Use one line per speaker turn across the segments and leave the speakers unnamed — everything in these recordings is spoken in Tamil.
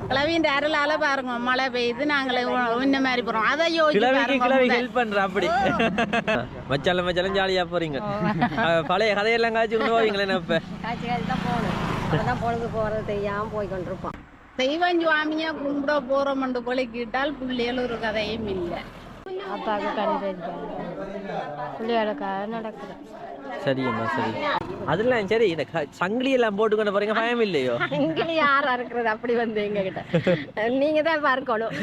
கிளவியின் அருளால பாருங்க மழை பெய்யுது நாங்களே இந்த மாதிரி போறோம். அதை யோசிச்சு
கிளவி. ஹெல்ப் பண்ற அப்படி. மச்சால மச்சாலும் ஜாலியா போறீங்க. பழைய கதையெல்லாம் காய்ச்சி கொண்டு போவீங்களே இப்ப
காய்ச்சி காய்ச்சி தான் போகணும். பொழுது போகிறது தெரியாமல் போய் கொண்டிருப்போம்
தெய்வம் சுவாமியா கும்பிட போறோம்னு கொலைக்கிட்டால் பிள்ளைகள் ஒரு கதையும் இல்லை.
அப்பாவுக்கு கண் தெரிஞ்சாங்க பிள்ளைகளுக்காக
சரியம்மா சரி. அதெல்லாம் சரி இந்த சங்கிலி எல்லாம் போட்டு கொண்டு போறீங்க பயம் இல்லையோ?
இங்கே யாரா இருக்கிறது அப்படி வந்து எங்க கிட்ட நீங்க தான் பார்க்கணும்.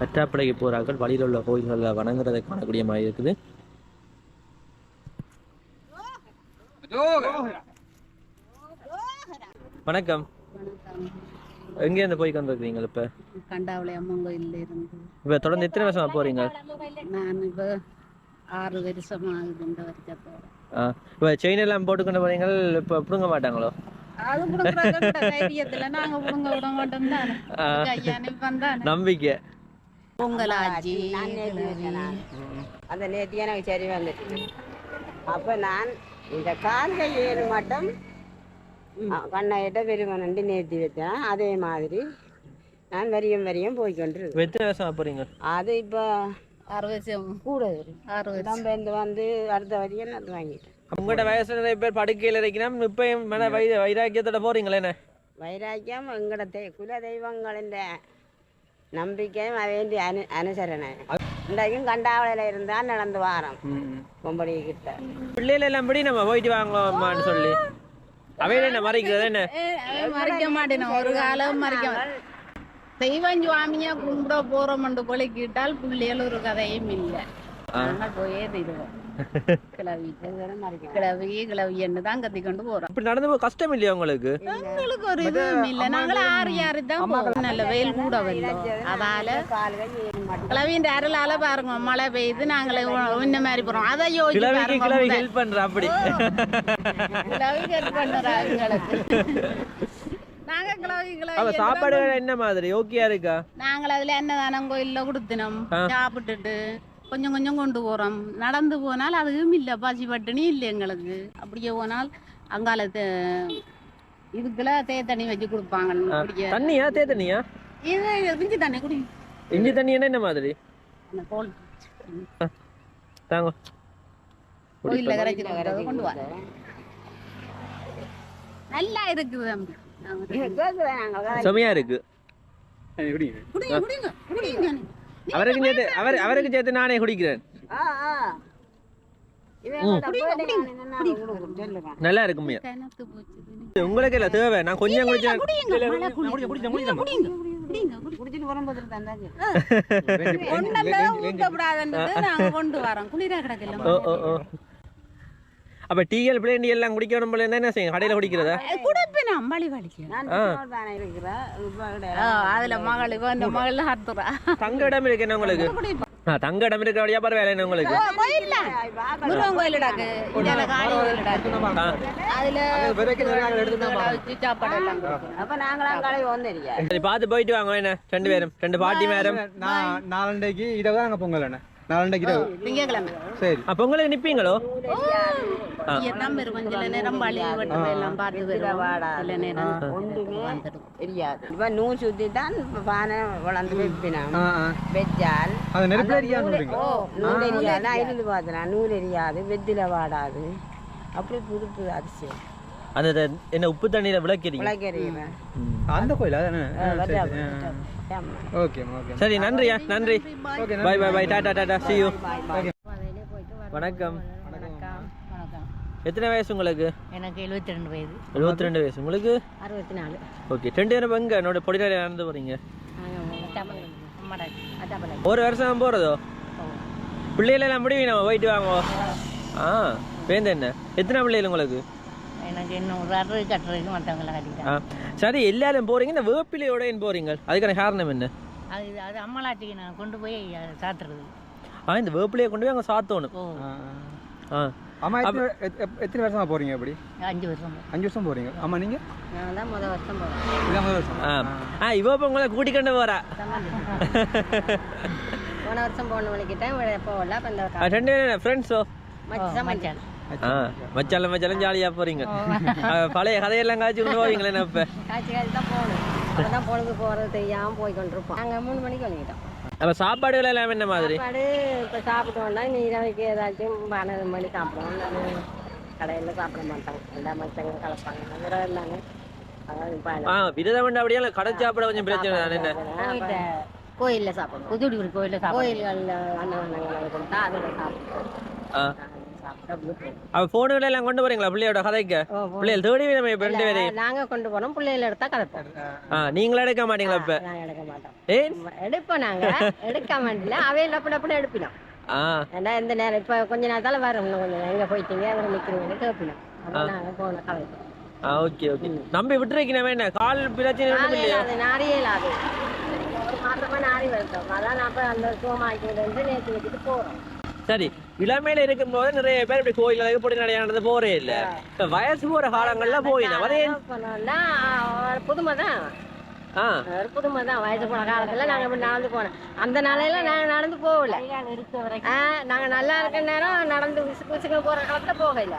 பற்றாப்படைக்கு போறார்கள் வழியில் உள்ள கோயில்களில் வணங்குறதை காணக்கூடிய மாதிரி இருக்குது. வணக்கம். எங்க இருந்து போய் கொண்டிருக்கிறீங்க இப்ப?
கண்டாவளி அம்மன் கோயில்ல இருந்து
இப்ப தொடர்ந்து எத்தனை வருஷமா போறீங்க?
நான் இப்போ ஆறு வருஷம் ஆகுது இந்த வருஷத்தோட
ஆ, இப்ப செயின் எல்லாம் போட்டு கொண்டு போறீங்க இப்ப பிடுங்க மாட்டாங்களோ? நம்பிக்கை.
பொங்கலாச்சி.
அந்த நேற்று எனக்கு சரி வந்துட்டு அப்போ நான் இந்த கால்கள் மட்டும் கண்ணாயிட்ட பெருமனண்டு நேர்த்தி வச்சேன் அதே மாதிரி நான் வரியம் வரியம் போய்கொண்டிருக்கேன்
எத்தனை வருஷமா போறீங்க?
அது இப்போ கூட நம்ம இந்த வந்து அடுத்த வரியம் நான் வாங்கிட்டேன்.
உங்களோட வயசுல நிறைய பேர் படுக்கையில் இருக்கணும் இப்பயும் மன வை வைராக்கியத்தோட போறீங்களே என்ன?
வைராக்கியம் எங்கட தெ- குல தெய்வங்களின் நம்பிக்கையும் வேண்டி அனு அனுசரணை. இன்றைக்கும் கண்டாவளையில் இருந்தால் நடந்து வாரம். பொம்பளை கிட்ட
பிள்ளைகள் எல்லாம் படி நம்ம போயிட்டு வாங்கலாமான்னு சொல்லி. அவையில என்ன மறைக்கிறது என்ன?
அவன் மறைக்க மாட்டேன் ஒரு காலம் மறைக்க. தெய்வம் சுவாமியா கும்பிட போறோம்னு கொலைக்கிட்டால் பிள்ளைகள் ஒரு கதையும் இல்லை. நாங்கள் போயே தருவோம் கிளவி கிளவி கிளவின்னு தான் கத்தி கொண்டு போறோம்.
இப்படி நடந்து போக கஷ்டம் இல்லையா உங்களுக்கு?
எங்களுக்கு ஒரு இதுவும் இல்லை. ஆறு தான் நல்ல வெயில் கூட வரலாம் அதால கிளவியின் பாருங்க. மழை பெய்யுது. நாங்களே இந்த மாதிரி போறோம். அதை யோசிச்சு
கிளவி. ஹெல்ப் பண்ற அப்படி.
கிளவி கட் பண்ணுறா எங்களுக்கு. நாங்க கிளவி கிளவி
அவ சாப்பாடு என்ன மாதிரி? ஓகேயா இருக்கா?
நாங்கள் அதுல அன்னதானம் கோயில்ல கொடுத்தினோம். சாப்பிட்டுட்டு கொஞ்சம் கொஞ்சம் கொண்டு போறோம். நடந்து போனால் அதுவும் இல்லை. பசி பட்டினி இல்லை எங்களுக்கு. அப்படியே போனால் அங்கால தே- இதுக்குள்ள தே தண்ணி வச்சு கொடுப்பாங்க
தண்ணியா தே தண்ணியா?
இது பிஞ்சு தண்ணி குடி.
இஞ்சி தண்ணி என்ன மாதிரி? தாங்க.
கோயில்ல கரைச்சி கொடுத்தது கொண்டு வர நல்லா இருக்குது
செமையா இருக்கு.
குடிங்க குடிங்க குடிங்க.
அவருக்கு சேர்த்து அவர் அவருக்கு சேர்த்து நானே குடிக்கிறேன்.
ஆ ஆ. இவன் சொல்லுவேன்
நல்லா
போச்சு
உங்களுக்கு இல்ல தேவை. நான் கொஞ்சம் குடிச்சேன் அப்ப டீயல் பிளேண்டி எல்லாம் குடிக்கணும் என்ன செய்யும்? கடையில குடிக்கிறதா?
கிடையாது.
அதுல மகள் இவ இந்த மகள் ஹத்துறா
தங்க இடம் இருக்கு என்ன உங்களுக்கு தங்க இடம் இருக்கிற வழியா என்ன உங்களுக்கு
முருகன் கோயிலடாக்கு அதுல
போயிட்டு வாங்க என்ன ரெண்டு பேரும் ரெண்டு பாட்டி மேரம்
நாலண்டைக்கு இரவு அங்கே பொங்கல் அண்ணே நாலண்டைக்கு இரவு
திங்கக்கிழமை.
சரி.
அப்ப உங்களுக்கு நிப்பீங்களோ
எல்லாம் பெரும் சில நேரம் வழி எல்லாம் பார்த்து வருவோம். சில நேரம்
ஒன்றுமே
வந்துடும்
தெரியாது. இப்ப நூல் தான் பானை வளர்ந்து வைப்பினான்
அது நெருப்பில்
எரியாது. நான் இருந்து பார்த்தேன் நூல் எரியாது. வெத்தில வாடாது. அப்படி புது புது அதிசயம்
அந்த த- என்ன உப்பு தண்ணியில விளக்கிறீங்க
அந்த கோயில் அதானே? Okay okay.
சரி நன்றியா நன்றி bye. Bye bye tata Tata see you. வணக்கம். எத்தனை வயசு உங்களுக்கு?
எனக்கு எழுபத்தி ரெண்டு வயது.
எழுபத்தி ரெண்டு வயசு. உங்களுக்கு?
அறுபத்தி நாலு
ஓகே ரெண்டு பேரும் எங்க என்னோட பொடிநாடு நடந்து போறீங்க. ஒரு வருஷம் போறதோ? பிள்ளைகள் எல்லாம் முடியும்? நம்ம போயிட்டு வாங்க. ஆ வேந்த என்ன? எத்தனை பிள்ளைகள் உங்களுக்கு?
எனக்கு இன்னும் ஒரு அறுபது கட்டுறதுக்கு மற்றவங்களை கட்டிட்டேன்
சரி எல்லாரும் போறீங்க. இந்த வேப்பிலையோட போறீங்க. அதுக்கான காரணம் என்ன?
அது அது அம்மலாட்டிக்கு நான் கொண்டு போய் சாத்துறது.
ஆ இந்த வேப்பிலையை கொண்டு போய் அங்கே சாத்தணும். ஆ
எத்தனை எத்- எத்- எத்தனை வருஷமா போறீங்க அப்படி
அஞ்சு வருஷம்
அஞ்சு வருஷம் போறீங்க. ஆமா நீங்க?
நான் தான் முதல் வருஷம் போகிறேன்
இதான் முதல் வருஷம்.
ஆ. ஆ. இவ இப்போ உங்களை கூட்டிக்கொண்டு போறா.
போன வருஷம் போன மணிக்கிட்டேன் போகல
ரெண்டு ஃப்ரெண்ட்ஸோ
மச்சான். மச்சான்.
ஆ மச்சாலம் மச்சாலம் ஜாலியா போறீங்க. ஆ, பழைய கதையெல்லாம் காய்ச்சி கொண்டு போவீங்களே என்ன இப்ப?
காய்ச்சி காய்ச்சி தான் போகணும். அப்பதான் பொழுது போகிறது தெரியாமல் போய் கொண்டிருப்போம் நாங்கள் மூணு மணிக்கு வந்துக்கிட்டோம்.
அப்ப சாப்பாடுகள் எல்லாம் என்ன மாதிரி?
சாப்பாடு இப்போ சாப்பிட்டோம்னா நீ இரவைக்கு ஏதாச்சும் பன்னெண்டு மணி சாப்பிடுவோம். நான் கடையில் சாப்பிட மாட்டோம். எல்லா மச்சங்க கலப்பாங்க. விரதம் இருந்தாங்க அதாவது
ஆ விரதம் அப்படியே கடை சாப்பிட கொஞ்சம் பிரச்சனை தானே என்ன?
கோயிலில் சாப்பிடுவோம். கோயிலில் கோயில்களில் அன்னதானங்கள் கொடுத்தா அதில் சாப்பிடுவோம்.
அப்ப போனுகள் எல்லாம் கொண்டு போறீங்களா பிள்ளையோட கதைக்கு? பிள்ளைகள் தேடி நம்ம ரெண்டு
நாங்க கொண்டு போனோம் பிள்ளைகள் எடுத்தா கதைப்போம்
நீங்களா எடுக்க மாட்டீங்களா இப்ப?
எடுக்க மாட்டோம்.
ஏன்?
எடுப்போம் நாங்க. எடுக்க மாட்டல அவையில் டப்பு டப்புன்னு எடுப்பினோம். ஏன்னா இந்த நேரம் இப்போ கொஞ்ச நேரத்தால வரும். இன்னும் கொஞ்சம். எங்க போயிட்டீங்க? அதில் நிற்கிறீங்கன்னு கேட்பினோம். நாங்கள் போன கதைப்போம்
ஆ ஓகே ஓகே. நம்பி விட்டுருக்கீங்க என்ன? கால் பிரச்சனை
நாரியே இல்லாது ஒரு மாசமா நாரி வருத்தோம். அதான் நான் அந்த சோமாக்கிட்டு வந்து நேற்று வச்சுட்டு போறோம்.
சரி இளமையில இருக்கும்போது நிறைய பேர் இப்படி கோயிலுக்கு போய் நடையானது போறே இல்ல. இப்ப வயசு போற காலங்கள்ல போயினா அதே
போனோம்னா புதுமை தான்
ஆ.
ஒரு புதுமை தான் வயசு போன காலத்துல நாங்க நடந்து போனோம் அந்த நாளையில நாங்க நடந்து போகல. ஆ, நாங்க நல்லா இருக்க நேரம் நடந்து விசுக்கு விசுக்கு போற காலத்துல போகல.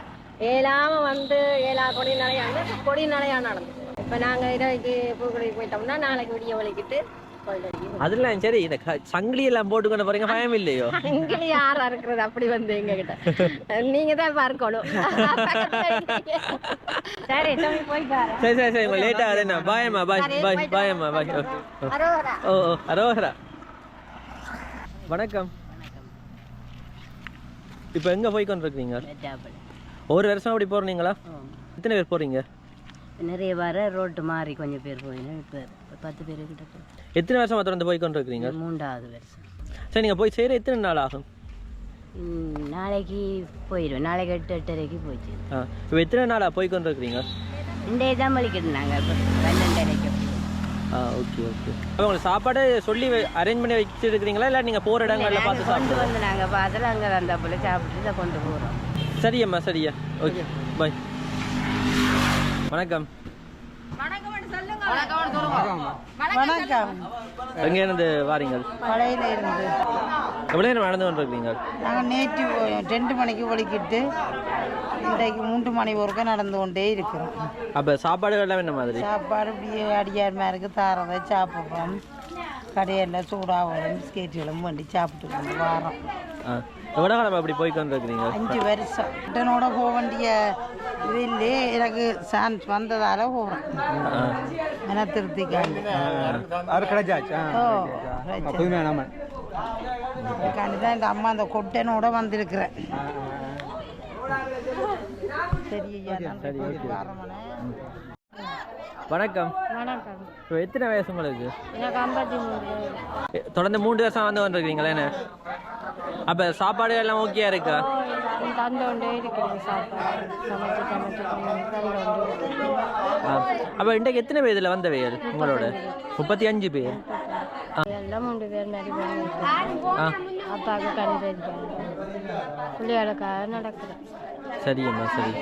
ஏழாம வந்து ஏழா கொடி நடையாண்டு கொடி நடையா நடந்து இப்ப நாங்க இரவைக்கு பூக்குடிக்கு போயிட்டோம்னா நாளைக்கு விடிய கோயில்
அதெல்லாம் சரி இந்த க- சங்கிலி எல்லாம் போட்டுக்கொண்டு போறீங்க பயம் இல்லையோ?
இங்க யாரா இருக்கிறது? அப்படி வந்து எங்க கிட்ட நீங்க தான் பார்க்கணும். சரி வரேன்
சரி சரி சரி உங்க லேட் ஆகுது என்ன பாயம்மா பாய் பாய் பாயம்மா பாய் ஓ, ஓ. அரோஹரா வணக்கம். இப்போ எங்க போய் கொண்டிருக்கீங்க ஒரு வருஷம் அப்படி போறீங்களா? எத்தனை பேர் போறீங்க?
நிறைய வர ரோட்டு மாறி கொஞ்சம் பேர் போயிடும் இப்போ பத்து பேர் கிட்ட.
எத்தனை வருஷமா தொடர்ந்து போய் கொண்டிருக்கீங்க
மூன்றாவது வருஷம்.
சரி நீங்க போய் செய்யற எத்தனை நாள் ஆகும்?
ம், நாளைக்கு போயிடுவேன் நாளைக்கு எட்டு எட்டரைக்கு போச்சு
ஆ இப்போ எத்தனை நாளா போய் கொண்டிருக்கிறீங்க
இன்றைய தான் வலிக்கிட்டு நாங்கள் பன்னெண்டரைக்கு
ஆ ஓகே ஓகே. அப்போ உங்களுக்கு சாப்பாடு சொல்லி அரேஞ்ச் பண்ணி வச்சிருக்கிறீங்களா? இல்லை நீங்கள் போகிற இடங்களில் பார்த்து
கொண்டு வந்து நாங்கள் பார்த்துல அங்கே வந்தாப்புல சாப்பிட்டு இதை கொண்டு போகிறோம்
சரியம்மா சரியா. ஓகே பாய் வணக்கம்.
வணக்கம்.
எங்கே இருந்து வாரீங்க
பழையில இருந்து
எவ்வளோ நேரம் நடந்து கொண்டிருக்கீங்க
நாங்கள் நேற்று ரெண்டு மணிக்கு ஒலிக்கிட்டு இன்றைக்கு மூன்று மணி வரைக்கும் நடந்து கொண்டே இருக்கிறோம்.
அப்போ சாப்பாடுகள் எல்லாம் என்ன மாதிரி?
சாப்பாடு இப்படியே அடியார் மேருக்கு தாரதை சாப்பிட்றோம். கடையில் சூடாகவும் பிஸ்கெட்டுகளும் வண்டி சாப்பிட்டு கொண்டு வாரோம்
எவ்வளோ காலம் அப்படி போய் கொண்டிருக்கிறீங்க?
அஞ்சு வருஷம். என்னோட போக வேண்டிய இது இல்லையே எனக்கு சான்ஸ் வந்ததால போகிறேன் என திருப்திக்காண்டி.
அவர் கிடைச்சாச்சு ஆ,
ஓ
புதுமையான அம்மன்.
அதுக்காண்டி தான் இந்த அம்மா அந்த கொட்டனோட வந்திருக்கிறேன் சரி ஐயா வாரமனே.
வணக்கம்.
வணக்கம்.
இப்போ எத்தனை வயசு உங்களுக்கு?
எனக்கு ஐம்பத்தி மூணு.
தொடர்ந்து மூன்று வருஷம் வந்து கொண்டிருக்கீங்களா என்ன? அப்போ சாப்பாடு எல்லாம் ஓகேயா இருக்கா? அப்போ இன்றைக்கு எத்தனை பேர் இதில் வந்த பேர் உங்களோட? முப்பத்தி அஞ்சு பேர்.
எல்லாம் மூன்று பேர் அப்பாவுக்கு கண் பிள்ளைகளுக்காக நடக்கிறேன்
சரியம்மா சரி.